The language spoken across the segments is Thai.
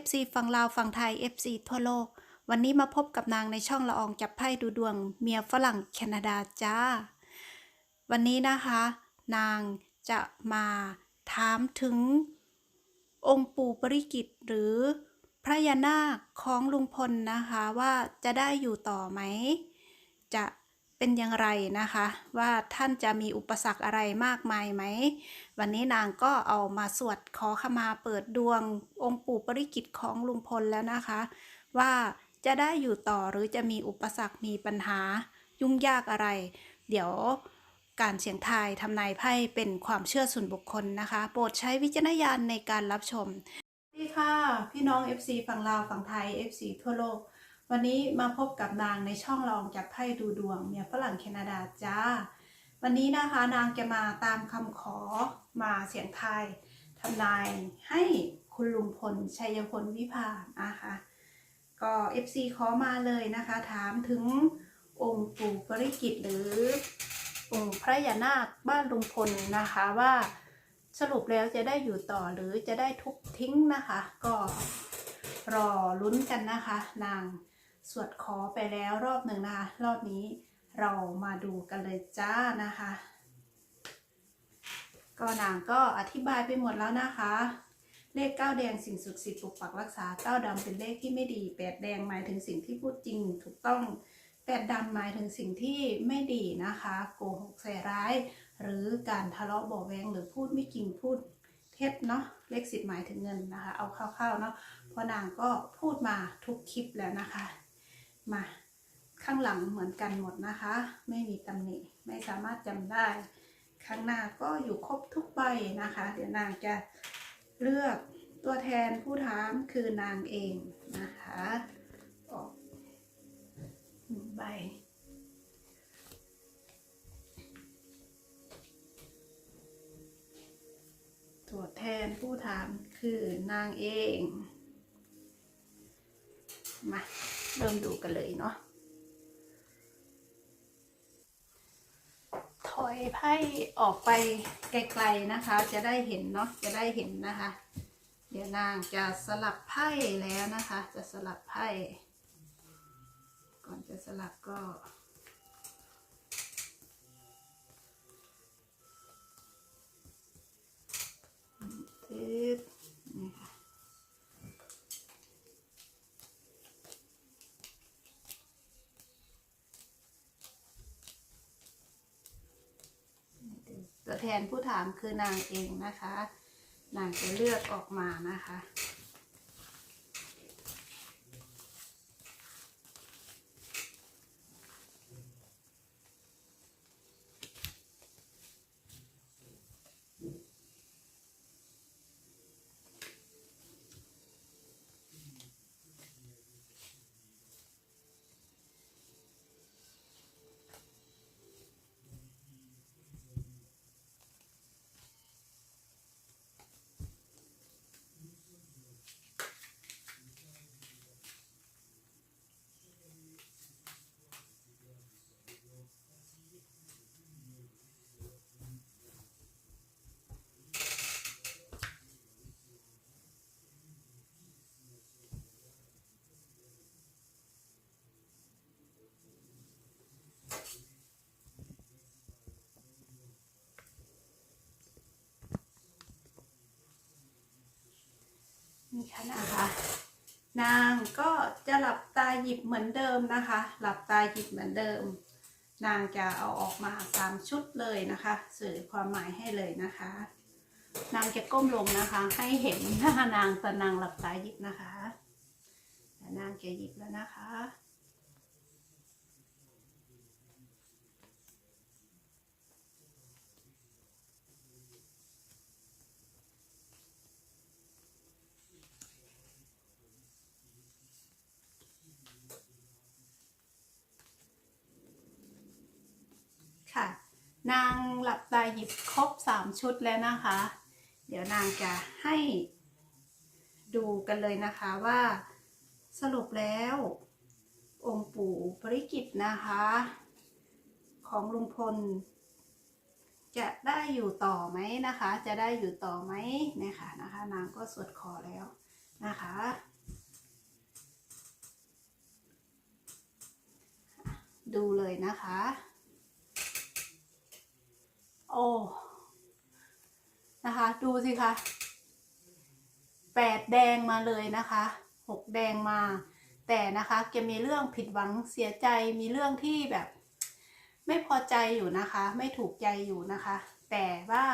FC ฝั่งลาวฝั่งไทย FC ทั่วโลก วันนี้มาพบกับนางในช่องละอองจับไพ่ดูดวง เมียฝรั่งแคนาดาจ้า วันนี้นะคะ นางจะมาถามถึงองค์ปู่ปริกิตหรือพระยานาคของลุงพลนะคะว่าจะได้อยู่ต่อไหม จะ เป็นอย่างไรนะคะ ว่าท่านจะมีอุปสรรคอะไรมากมายไหม วันนี้นางก็เอามาสวดขอขมาเปิดดวงองค์ปู่ปริกิตของลุงพลแล้วนะคะ ว่าจะได้อยู่ต่อหรือจะมีอุปสรรคมีปัญหายุ่งยากอะไร เดี๋ยวการเสียงทายทำนายไพ่เป็นความเชื่อส่วนบุคคลนะคะ โปรดใช้วิจารณญาณในการรับชมสวัสดีค่ะ พี่น้อง FC ฝั่งลาวฝั่งไทย FC ทั่วโลก วันนี้มาพบกับนางในช่องลองจับไพ่ดูดวงเมียฝรั่งแคนาดาจ้า วันนี้นะคะนางจะมาตามคำขอมาเสียงไทยทำนายให้คุณลุงพลชัยพลวิภานะคะก็ FC ขอมาเลยนะคะ ถามถึงองค์ปู่ปริกิตหรือองค์พระยานาคบ้านลุงพลนะคะว่าสรุปแล้วจะได้อยู่ต่อหรือจะได้ทุบทิ้งนะคะ ก็รอลุ้นกันนะคะ นาง สวดขอไปแล้วรอบหนึ่งนะคะ รอบนี้เรามาดูกันเลยจ้านะคะ ก็นางก็อธิบายไปหมดแล้วนะคะ เลขเก้าแดงสิ่งศักดิ์สิทธิ์ปกปักรักษาเก้าดำเป็นเลขที่ไม่ดีแปดแดงหมายถึงสิ่งที่พูดจริงถูกต้องแปดดำหมายถึงสิ่งที่ไม่ดีนะคะ โกหกใส่ร้าย หรือการทะเลาะเบาะแวงหรือพูดไม่จริงพูดเท็จเนาะเลขสิบหมายถึงเงินนะคะ เอาคร่าวๆเนาะเพราะนางก็พูดมาทุกคลิปแล้วนะคะ มาข้างหลังเหมือนกันหมดนะคะ ไม่มีตำหนิไม่สามารถจำได้ ข้างหน้าก็อยู่ครบทุกใบนะคะ เดี๋ยวนางจะเลือกตัวแทนผู้ถามคือนางเองนะคะออกหนึ่งใบตัวแทนผู้ถามคือนางเอง มา เริ่มดูกันเลยเนาะถอยไพ่ออกไปไกลๆนะคะ จะได้เห็นเนาะจะได้เห็นนะคะ เดี๋ยวนางจะสลับไพ่แล้วนะคะ จะสลับไพ่ก่อนจะสลับก็ทึบนี่ค่ะ ตัวแทนผู้ถามคือนางเองนะคะ นางจะเลือกออกมานะคะ นี่ค่ะนะคะนางก็จะหลับตาหยิบเหมือนเดิมนะคะ หลับตาหยิบเหมือนเดิม นางจะเอาออกมาสามชุดเลยนะคะ สื่อความหมายให้เลยนะคะ นางจะก้มลงนะคะ ให้เห็นหน้านางตอนนางหลับตาหยิบนะคะแต่นางจะหยิบแล้วนะคะ่ะ นางหลับตาหยิบครบสามชุดแล้วนะคะ เดี๋ยวนางจะให้ดูกันเลยนะคะว่าสรุปแล้ว องค์ปู่ปริกิตนะคะ ของลุงพล จะได้อยู่ต่อไหมนะคะ จะได้อยู่ต่อไหมนะคะนะคะ นางก็สวดขอแล้วนะคะดูเลยนะคะ ดูสิคะแปดแดงมาเลยนะคะหกแดงมา แต่นะคะแกมีเรื่องผิดหวังเสียใจมีเรื่องที่แบบ ไม่พอใจอยู่นะคะ ไม่ถูกใจอยู่นะคะ แต่ว่า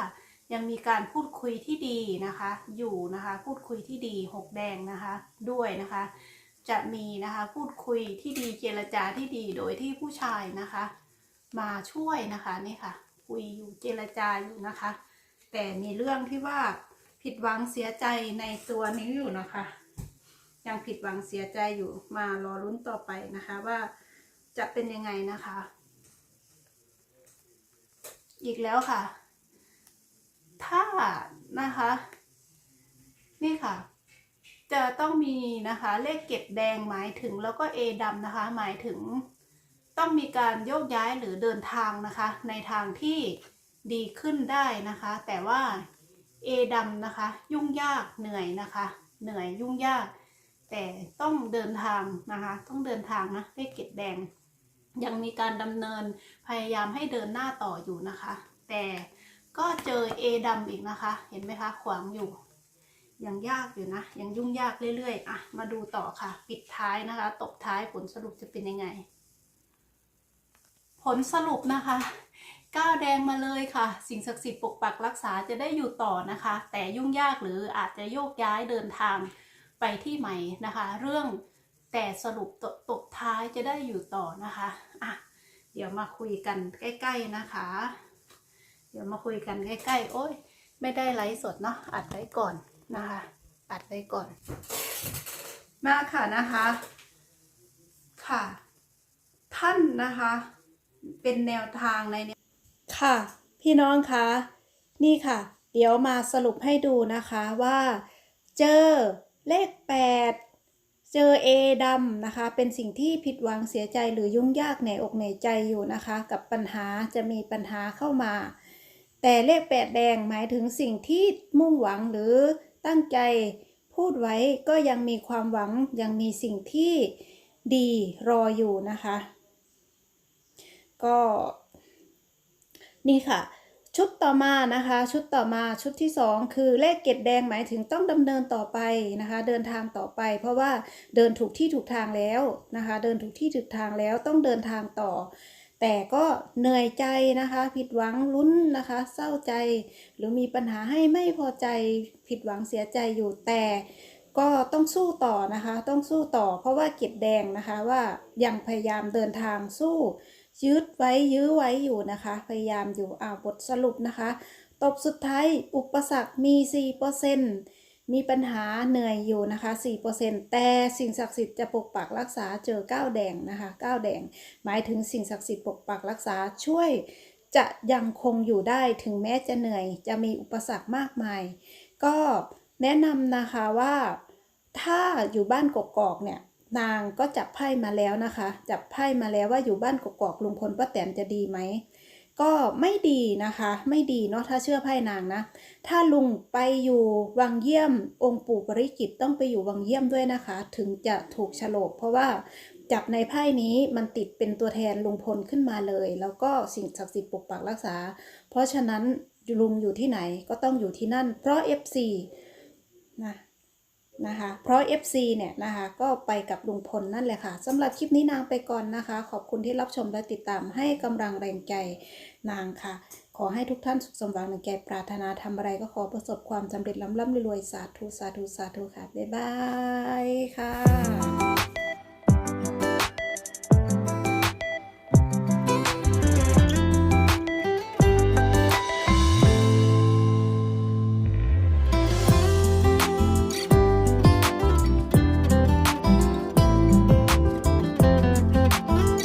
ยังมีการพูดคุยที่ดีนะคะ อยู่นะคะ พูดคุยที่ดีหกแดงนะคะ ด้วยนะคะ จะมีนะคะพูดคุยที่ดีเจรจาที่ดีโดยที่ผู้ชายนะคะ มาช่วยนะคะนี่ค่ะ คุยอยู่เจรจาอยู่นะคะ แต่มีเรื่องที่ว่าผิดหวังเสียใจในตัวนี้อยู่นะคะ ยังผิดหวังเสียใจอยู่มารอลุ้นต่อไปนะคะ ว่าจะเป็นยังไงนะคะ อีกแล้วค่ะ ถ้านะคะ นี่ค่ะ จะต้องมีนะคะเลขเก็บแดงหมายถึงแล้วก็ A ดำนะคะ หมายถึงต้องมีการโยกย้ายหรือเดินทางนะคะ ในทางที่ ดีขึ้นได้นะคะ แต่ว่า A ดำนะคะ ยุ่งยากเหนื่อยนะคะ เหนื่อยยุ่งยาก แต่ต้องเดินทางนะคะ ต้องเดินทางนะเลขเก็บแดง ยังมีการดำเนินพยายามให้เดินหน้าต่ออยู่นะคะ แต่ก็เจอ A ดำอีกนะคะ เห็นไหมคะ ขวางอยู่ ยังยากอยู่นะ ยังยุ่งยากเรื่อยๆอะมาดูต่อค่ะ ปิดท้ายนะคะ ตบท้ายผลสรุปจะเป็นยังไง ผลสรุปนะคะ ก้าวแดงมาเลยค่ะ สิ่งศักดิ์สิทธิ์ปกปักรักษาจะได้อยู่ต่อนะคะ แต่ยุ่งยากหรืออาจจะโยกย้ายเดินทางไปที่ใหม่นะคะ เรื่องแต่สรุปตตบท้ายจะได้อยู่ต่อนะคะอะเดี๋ยวมาคุยกันใกล้ ๆนะคะ เดี๋ยวมาคุยกันใกล้ๆโอ้ยไม่ได้ไลฟ์สดเนาะอัดไว้ก่อนนะคะอัดไว้ก่อน มาค่ะนะคะ ค่ะ ท่านนะคะ เป็นแนวทางในเนี้ ค่ะ พี่น้องคะนี่ค่ะ เดี๋ยวมาสรุปให้ดูนะคะว่า เจอเลข 8 เจอ A ดำนะคะ เป็นสิ่งที่ผิดหวังเสียใจหรือยุ่งยากในอกในใจอยู่นะคะ กับปัญหาจะมีปัญหาเข้ามา แต่เลขแปดแดงหมายถึงสิ่งที่มุ่งหวังหรือตั้งใจพูดไว้ก็ยังมีความหวังยังมีสิ่งที่ดีรออยู่นะคะ ก็ นี่ค่ะ ชุดต่อมานะคะ ชุดต่อมาชุดที่ 2 คือเลขเกตแดงหมายถึงต้องดำเนินต่อไปนะคะ เดินทางต่อไป เพราะว่าเดินถูกที่ถูกทางแล้วนะคะ เดินถูกที่ถูกทางแล้วต้องเดินทางต่อ แต่ก็เหนื่อยใจนะคะ ผิดหวังลุ้นนะคะ เศร้าใจ หรือมีปัญหาให้ไม่พอใจผิดหวังเสียใจอยู่แต่ก็ต้องสู้ต่อนะคะ ต้องสู้ต่อ เพราะว่าเก็บแดงนะคะว่ายังพยายามเดินทางสู้ ยืดไว้ยื้อไว้อยู่นะคะ พยายามอยู่อ่าบทสรุปนะคะ ตบสุดท้ายอุปสรรคมี 4%มีปัญหาเหนื่อยอยู่นะคะ 4%แต่สิ่งศักดิ์สิทธิ์จะปกปักรักษาเจอก้าวแดงนะคะก้าวแดง หมายถึงสิ่งศักดิ์สิทธิ์ปกปักรักษาช่วยจะยังคงอยู่ได้ถึงแม้จะเหนื่อย จะมีอุปสรรคมากมาย ก็แนะนำนะคะว่าถ้าอยู่บ้านกกอกเนี่ย นางก็จับไพ่มาแล้วนะคะ จับไพ่มาแล้วว่าอยู่บ้านกกอกลุงพลป้าแตนจะดีไหมก็ไม่ดีนะคะ ไม่ดีเนาะถ้าเชื่อไพ่นางนะ ถ้าลุงไปอยู่วังเยี่ยม องค์ปู่ปริจิตต้องไปอยู่วังเยี่ยมด้วยนะคะ ถึงจะถูกฉลกเพราะว่าจับในไพ่นี้มันติดเป็นตัวแทนลุงพลขึ้นมาเลย แล้วก็สิ่งศักดิ์สิทธิ์ปกปักรักษา เพราะฉะนั้นลุงอยู่ที่ไหนก็ต้องอยู่ที่นั่น เพราะ FC นะ นะคะเพราะ FC เนี่ยนะคะก็ไปกับลุงพลนั่นแหละค่ะสำหรับคลิปนี้นางไปก่อนนะคะ ขอบคุณที่รับชมและติดตามให้กำลังแรงใจนางค่ะ ขอให้ทุกท่านสุขสมหวังในใจปรารถนาทำอะไรก็ขอประสบความสำเร็จล้ำล้ำรวยๆสาธุสาธุสาธุค่ะ บ๊ายบายค่ะ